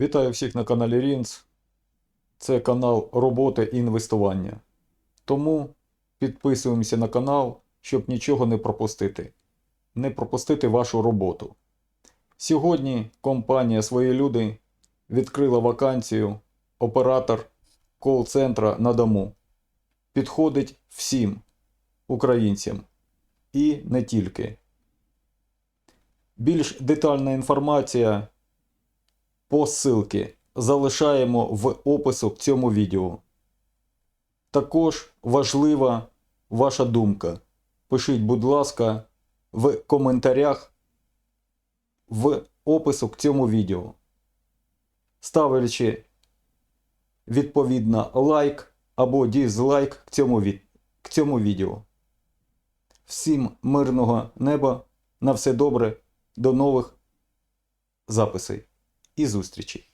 Вітаю всіх на каналі Рінц. Це канал роботи і інвестування. Тому підписуємося на канал, щоб нічого не пропустити. Не пропустити вашу роботу. Сьогодні компанія Свої люди відкрила вакансію оператор кол-центра на дому. Підходить всім українцям і не тільки. Більш детальна інформація по ссылці залишаємо в опису к цьому відео. Також важлива ваша думка. Пишіть, будь ласка, в коментарях в опису к цьому відео. Ставлячи відповідно лайк або дізлайк к цьому, від... к цьому відео. Всім мирного неба, на все добре, до нових записей і зустрічей.